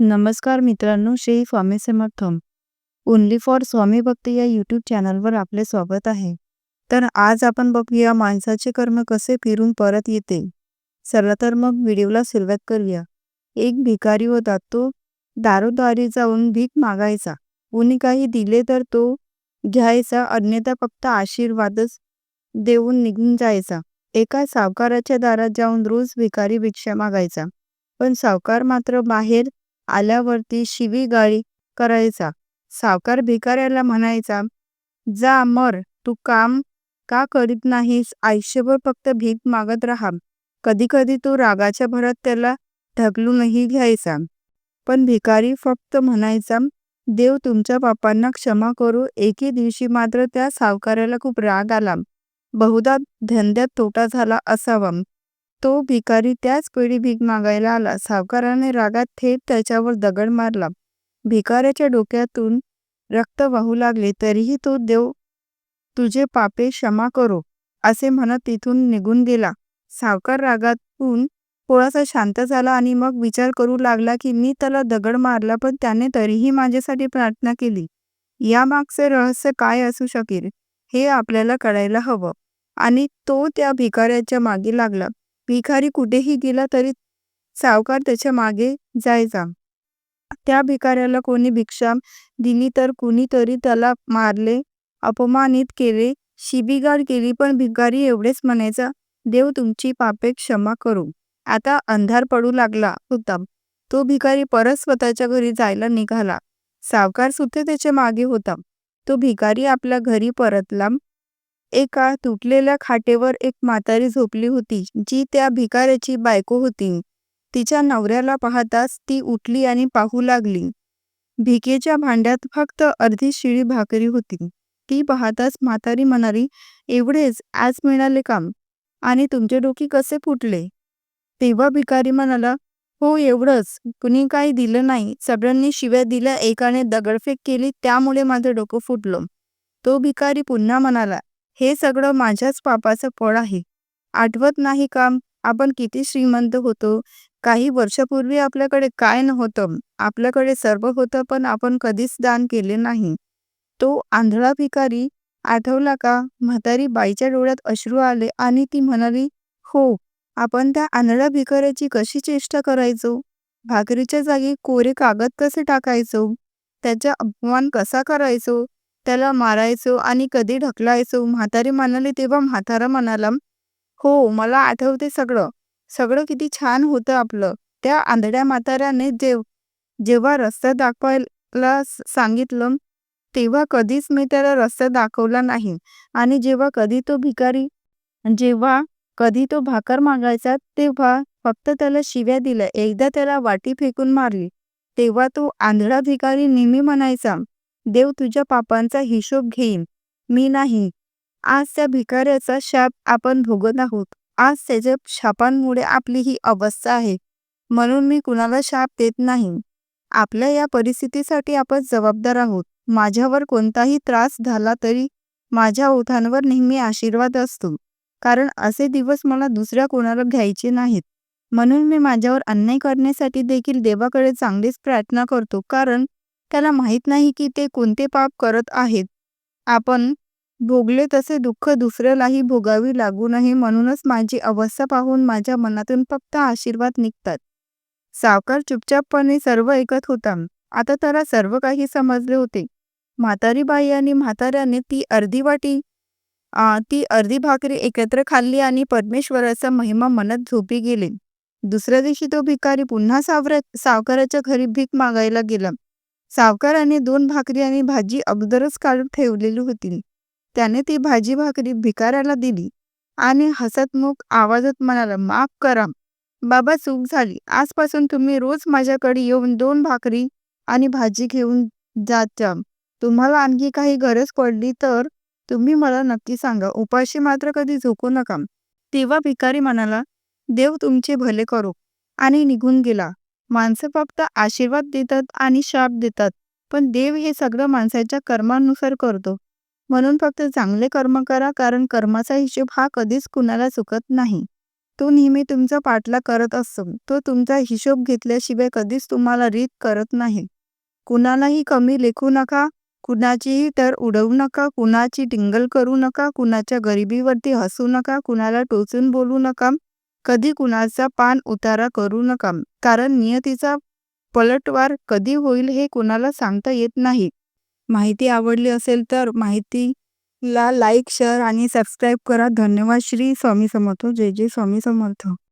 नमस्कार मित्रांनो, Shri Swami Samartham. Only for Swami Bhakti या यूट्यूब चॅनलवर आपले स्वागत आहे. तर आज आपण बघूया माणसाचे कर्म कसे फिरून परत येते. चला तर मग व्हिडिओला सुरुवात करूया. एक भिकारी होता. तो दारोदारी जाऊन भीक मागायचा. कोणी काही दिले तर तो घ्यायचा, अन्यथा फक्त आशीर्वादच देऊन निघून जायचा. एका सावकाराच्या दारात जाऊन रोज भिकारी भिक्षा मागायचा. पण सावकार मात्र बाहेर आल्यावरती शिवीगाळी करायचा. सावकार भिकाऱ्याला म्हणायचा, जा मर, तू काम का करीत नाहीस? आयुष्यभर फक्त भीक मागत राहा. कधी कधी तो रागाच्या भरात त्याला ढकलूनही घ्यायचा. पण भिकारी फक्त म्हणायचा, देव तुमच्या पापांना क्षमा करू एके दिवशी मात्र त्या सावकाराला खूप राग आला. बहुधा धंद्यात तोटा झाला असावा. तो भिकारी त्याच वेळी भीक मागायला आला. सावकाराने रागात थेट त्याच्यावर दगड मारला. भिकाऱ्याच्या डोक्यातून रक्त वाहू लागले. तरीही तो देव तुझे पापे क्षमा करो असे म्हणत तिथून निघून गेला. सावकार रागातून थोडासा शांत झाला आणि मग विचार करू लागला की मी त्याला दगड मारला पण त्याने तरीही माझ्यासाठी प्रार्थना केली. यामागचे रहस्य काय असू शकेल हे आपल्याला कळायला हवं. आणि तो त्या भिकाऱ्याच्या मागे लागला. भिकारी कुठेही गेला तरी सावकार त्याच्यामागे जायचा. त्या भिकाऱ्याला कोणी भिक्षा दिली तर कुणीतरी त्याला मारले, अपमानित केले, शिवीगाळ केली पण भिकारी एवढेच म्हणायचा, देव तुमची पापे क्षमा करू आता अंधार पडू लागला होता. तो भिकारी परत स्वतःच्या घरी जायला निघाला. सावकार सुद्धा त्याच्यामागे होता. तो भिकारी आपल्या घरी परतला. एका तुटलेल्या खाटेवर एक म्हातारी झोपली होती, जी त्या भिकाऱ्याची बायको होती. तिच्या नवऱ्याला पाहताच ती उठली आणि पाहू लागली. भिकेच्या भांड्यात फक्त अर्धी शिळी भाकरी होती. ती पाहताच म्हातारी म्हणाली, एवढेच आज मिळाले काम आणि तुमचे डोके कसे फुटले? तेव्हा भिकारी म्हणाला, हो एवढंच, कुणी काही दिलं नाही. सगळ्यांनी शिव्या दिल्या, एकाने दगडफेक केली, त्यामुळे माझं डोकं फुटलं. तो भिकारी पुन्हा म्हणाला, हे सगळं माझ्याच पापाचं फळ आहे. आठवत नाही का आपण किती श्रीमंत होतो? काही वर्षापूर्वी आपल्याकडे काय नव्हतं. आपल्याकडे सर्व होतं पण आपण कधीच दान केले नाही. तो आंधळा भिकारी आठवला का? म्हातारी बाईच्या डोळ्यात अश्रू आले आणि ती म्हणाली, हो, आपण त्या आंधळ्या भिकाऱ्याची कशी चेष्टा करायचो? भाकरीच्या जागी कोरे कागद कसे टाकायचो? त्याचा अपमान कसा करायचो? त्याला मारायचो आणि कधी ढकलायचो? म्हातारी म्हणाली तेव्हा म्हातारा म्हणाला, हो, मला आठवते सगळं. सगळं किती छान होतं आपलं. त्या आंधळ्या म्हाताऱ्याने जेव जेव्हा रस्ता दाखवायला सांगितलं, तेव्हा कधीच मी त्याला रस्ता दाखवला नाही. आणि जेव्हा कधी तो भिकारी जेव्हा कधी तो भाकर मागायचा, तेव्हा फक्त त्याला शिव्या दिल्या. एकदा त्याला वाटी फेकून मारली. तेव्हा तो आंधळा भिकारी नेहमी म्हणायचा, देव तुझ्या पापांचा हिशोब घेईन, मी नाही. आज त्या भिकाऱ्याचा शाप आपण भोगत आहोत. आज त्याच्या शापांमुळे आपली ही अवस्था आहे. म्हणून मी कुणाला शाप देत नाही. आपल्या या परिस्थितीसाठी आपण जबाबदार आहोत. माझ्यावर कोणताही त्रास झाला तरी माझ्या ओठांवर नेहमी आशीर्वाद असतो. कारण असे दिवस मला दुसऱ्या कोणाला घ्यायचे नाहीत. म्हणून मी माझ्यावर अन्याय करण्यासाठी देखील देवाकडे चांगलीच प्रार्थना करतो. कारण त्याला माहीत नाही की ते कोणते पाप करत आहेत. आपण भोगले तसे दुःख दुसऱ्यालाही भोगावी लागू नये म्हणूनच माझी अवस्था पाहून माझ्या मनातून फक्त आशीर्वाद निघतात. सावकार चुपचापपणे सर्व ऐकत होता. आता त्याला सर्व काही समजले होते. म्हातारी बाई आणि म्हाताऱ्याने ती अर्धी वाटी ती अर्धी भाकरी एकत्र खाल्ली आणि परमेश्वराचा महिमा म्हणत झोपी गेले. दुसऱ्या दिवशी तो भिकारी पुन्हा सावरा सावकाराच्या घरी भीक मागायला गेला. सावकाराने दोन भाकरी आणि भाजी अगोदरच काढून ठेवलेली होती. त्याने ती भाजी भाकरी भिकाऱ्याला दिली आणि हसतमुख आवाजात म्हणाला, माफ करा बाबा, चूक झाली. आजपासून तुम्ही रोज माझ्याकडे येऊन दोन भाकरी आणि भाजी घेऊन जात जा. तुम्हाला आणखी काही गरज पडली तर तुम्ही मला नक्की सांगा. उपाशी मात्र कधी झोपू नका. तेव्हा भिकारी म्हणाला, देव तुमचे भले करो आणि निघून गेला. माणसं फक्त आशीर्वाद देतात आणि शाप देतात. पण देव हे सगळं माणसाच्या कर्मानुसार करतो. म्हणून फक्त चांगले कर्म करा कारण कर्माचा हिशोब हा कधीच कुणाला चुकत नाही. तो नेहमी तुमचा पाठलाग करत असतो. तो तुमचा हिशोब घेतल्याशिवाय कधीच तुम्हाला रीत करत नाही. कुणालाही कमी लेखू नका, कुणाचीही तर उडवू नका, कुणाची टिंगल करू नका, कुणाच्या गरिबीवरती हसू नका, कुणाला टोचून बोलू नका, कधी कुणाचा पान उतारा करू नका. कारण नियतीचा पलटवार कधी होईल हे कुणाला सांगता येत नाही. माहिती आवडली असेल तर माहितीला लाईक, शेअर आणि सबस्क्राईब करा. धन्यवाद. श्री स्वामी समर्थ. जय जय स्वामी समर्थ.